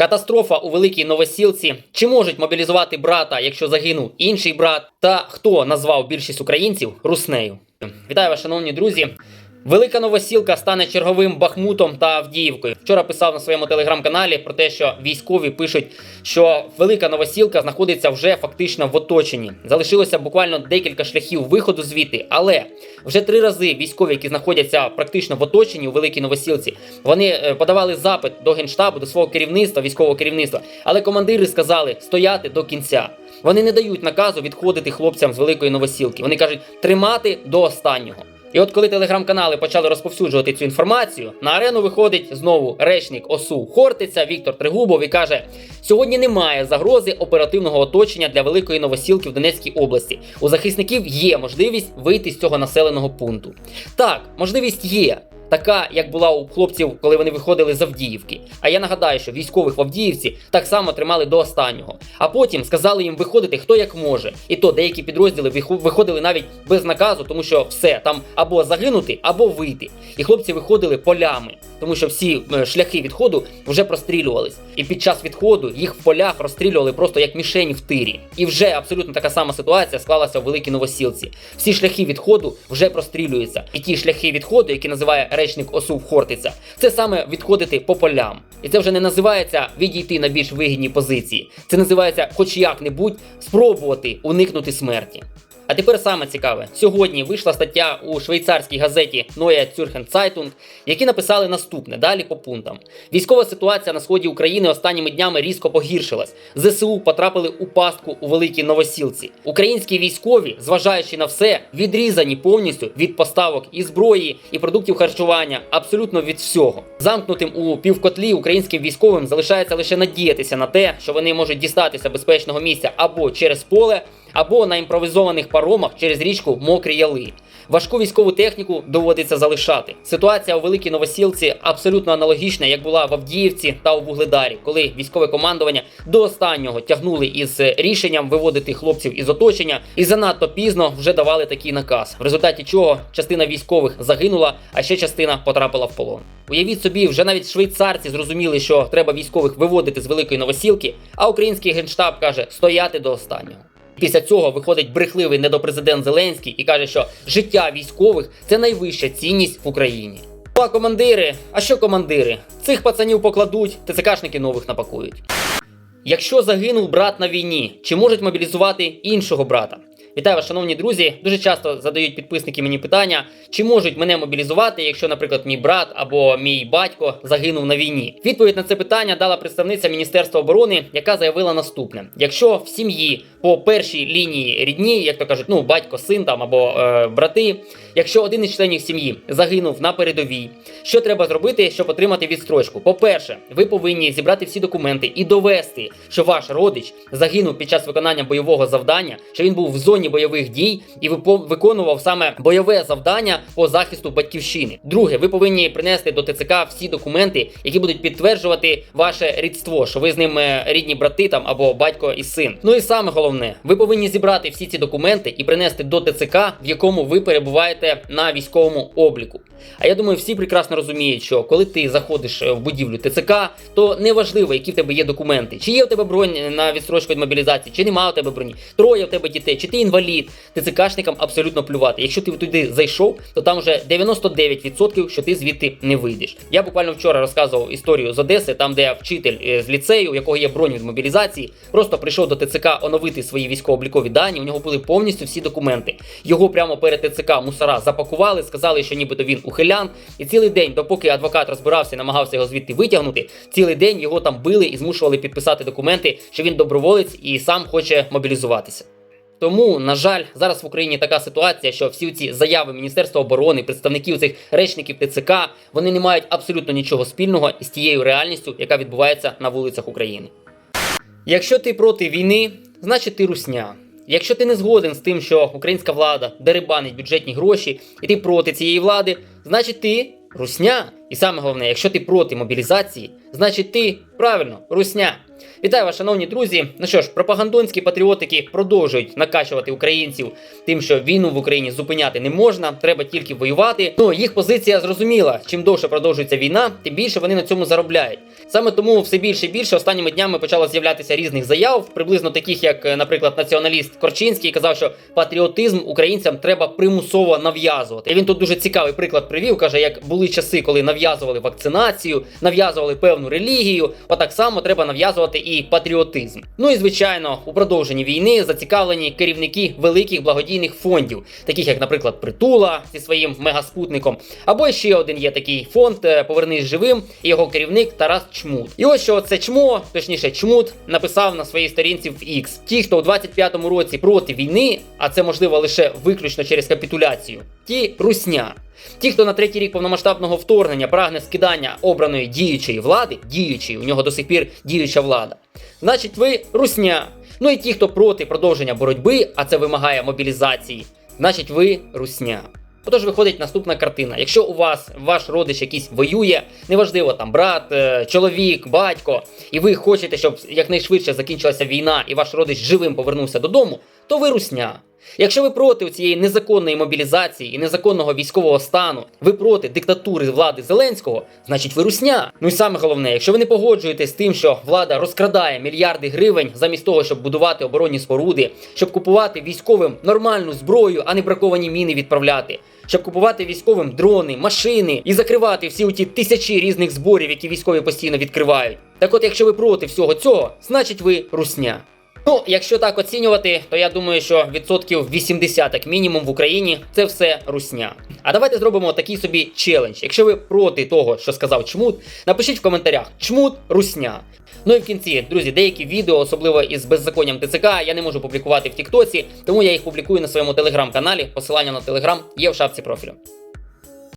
Катастрофа у великій новосілці. Чи можуть мобілізувати брата, якщо загинув інший брат? Та хто назвав більшість українців руснею? Вітаю вас, шановні друзі. Велика новосілка стане черговим Бахмутом та Авдіївкою. Вчора писав на своєму телеграм-каналі про те, що військові пишуть, що велика новосілка знаходиться вже фактично в оточенні. Залишилося буквально декілька шляхів виходу звідти, але вже три рази військові, які знаходяться практично в оточенні у великій новосілці, вони е, подавали запит до генштабу, до свого керівництва, військового керівництва. Але командири сказали стояти до кінця. Вони не дають наказу відходити хлопцям з великої новосілки. Вони кажуть тримати до останнього. І от коли телеграм-канали почали розповсюджувати цю інформацію, на арену виходить знову речник ОСУ Хортиця Віктор Тригубов і каже: сьогодні немає загрози оперативного оточення для великої новосілки в Донецькій області. У захисників є можливість вийти з цього населеного пункту. Так, можливість є. Така, як була у хлопців, коли вони виходили з Авдіївки. А я нагадаю, що військових в Авдіївці так само тримали до останнього. А потім сказали їм виходити хто як може. І то деякі підрозділи виходили навіть без наказу, тому що все там або загинути, або вийти. І хлопці виходили полями, тому що всі е, шляхи відходу вже прострілювались. І під час відходу їх в полях розстрілювали просто як мішені в тирі. І вже абсолютно така сама ситуація склалася в великій новосілці. Всі шляхи відходу вже прострілюються. І ті шляхи відходу, які називає речник осув Хортиця, це саме відходити по полям. І це вже не називається відійти на більш вигідні позиції. Це називається, хоч як-небудь, спробувати уникнути смерті. А тепер саме цікаве. Сьогодні вийшла стаття у швейцарській газеті Neue Zürcher Zeitung, які написали наступне далі по пунктам. Військова ситуація на сході України останніми днями різко погіршилась. ЗСУ потрапили у пастку у великій новосілці. Українські військові, зважаючи на все, відрізані повністю від поставок і зброї, і продуктів харчування, абсолютно від всього. Замкнутим у півкотлі українським військовим залишається лише надіятися на те, що вони можуть дістатися безпечного місця або через поле, або на імпровізованих паромах через річку Мокрі Яли. Важку військову техніку доводиться залишати. Ситуація у великій новосілці абсолютно аналогічна, як була в Авдіївці та у Вугледарі, коли військове командування до останнього тягнули із рішенням виводити хлопців із оточення, і занадто пізно вже давали такий наказ, в результаті чого частина військових загинула, а ще частина потрапила в полон. Уявіть собі, вже навіть швейцарці зрозуміли, що треба військових виводити з великої новосілки, а український генштаб каже стояти до останнього. Після цього виходить брехливий недопрезидент Зеленський і каже, що життя військових це найвища цінність в Україні. Ну, А командири, а що командири? Цих пацанів покладуть, ТЦКшники нових напакують. Якщо загинув брат на війні, чи можуть мобілізувати іншого брата? Вітаю вас, шановні друзі. Дуже часто задають підписники мені питання, чи можуть мене мобілізувати, якщо, наприклад, мій брат або мій батько загинув на війні. Відповідь на це питання дала представниця Міністерства оборони, яка заявила наступне: якщо в сім'ї по першій лінії рідні, як то кажуть, ну батько, син там або е, брати, якщо один із членів сім'ї загинув на передовій, що треба зробити, щоб отримати відстрочку? По-перше, ви повинні зібрати всі документи і довести, що ваш родич загинув під час виконання бойового завдання, що він був в зоні бойових дій і виконував саме бойове завдання по захисту батьківщини. Друге, ви повинні принести до ТЦК всі документи, які будуть підтверджувати ваше рідство, що ви з ним е, рідні брати там або батько і син. Ну і саме головне, ви повинні зібрати всі ці документи і принести до ТЦК, в якому ви перебуваєте на військовому обліку. А я думаю, всі прекрасно розуміють, що коли ти заходиш е, в будівлю ТЦК, то неважливо, які в тебе є документи, чи є в тебе бронь на відстрочку від мобілізації, чи немає у тебе броні, троє в тебе дітей, чи ти інвалід. ТЦКшникам абсолютно плювати. Якщо ти туди зайшов, то там вже 99% що ти звідти не вийдеш. Я буквально вчора розказував історію з Одеси, там де вчитель е, з ліцею, у якого є бронь від мобілізації, просто прийшов до ТЦК оновити свої військово-облікові дані. У нього були повністю всі документи. Його прямо перед ТЦК мусора запакували, сказали, що нібито він ухилян. І цілий день, допоки адвокат розбирався і намагався його звідти витягнути, цілий день його там били і змушували підписати документи, що він доброволець і сам хоче мобілізуватися. Тому, на жаль, зараз в Україні така ситуація, що всі ці заяви Міністерства оборони, представників цих речників ТЦК, вони не мають абсолютно нічого спільного із тією реальністю, яка відбувається на вулицях України. Якщо ти проти війни, значить ти русня. Якщо ти не згоден з тим, що українська влада дерибанить бюджетні гроші, і ти проти цієї влади, значить ти русня. І саме головне, якщо ти проти мобілізації, значить ти правильно русня. Вітаю вас, шановні друзі. Ну що ж, пропагандонські патріотики продовжують накачувати українців тим, що війну в Україні зупиняти не можна, треба тільки воювати. Ну їх позиція зрозуміла. Чим довше продовжується війна, тим більше вони на цьому заробляють. Саме тому все більше і більше останніми днями почало з'являтися різних заяв, приблизно таких, як, е, наприклад, націоналіст Корчинський казав, що патріотизм українцям треба примусово нав'язувати. І він тут дуже цікавий приклад привів. каже, як були часи, коли нав'язували вакцинацію, нав'язували певну релігію. Отак само треба нав'язувати і патріотизм. Ну і звичайно, у продовженні війни зацікавлені керівники великих благодійних фондів, таких як, наприклад, Притула зі своїм мегаспутником, або ще один є такий фонд е, Повернись живим і його керівник Тарас Чмут. І ось що це чмо, точніше, чмут, написав на своїй сторінці в X. Ті, хто у 25-му році проти війни, а це можливо лише виключно через капітуляцію, ті русня. Ті, хто на третій рік повномасштабного вторгнення прагне скидання обраної діючої влади, діючої, у нього до сих пір діюча влада, значить ви русня. Ну і ті, хто проти продовження боротьби, а це вимагає мобілізації, значить ви русня. Отож виходить наступна картина. Якщо у вас ваш родич якийсь воює, неважливо там брат, е, чоловік, батько, і ви хочете, щоб якнайшвидше закінчилася війна і ваш родич живим повернувся додому, то ви русня. Якщо ви проти цієї незаконної мобілізації і незаконного військового стану, ви проти диктатури влади Зеленського, значить ви русня. Ну і саме головне, якщо ви не погоджуєтесь з тим, що влада розкрадає мільярди гривень замість того, щоб будувати оборонні споруди, щоб купувати військовим нормальну зброю, а не браковані міни відправляти, щоб купувати військовим дрони, машини і закривати всі ті тисячі різних зборів, які військові постійно відкривають. Так от, якщо ви проти всього цього, значить ви русня. Ну, якщо так оцінювати, то я думаю, що відсотків 80 як мінімум в Україні це все русня. А давайте зробимо такий собі челендж. Якщо ви проти того, що сказав чмут, напишіть в коментарях чмут русня. Ну і в кінці, друзі, деякі відео, особливо із беззаконням ТЦК, я не можу публікувати в Тіктоці, тому я їх публікую на своєму телеграм-каналі. Посилання на телеграм є в шапці профілю.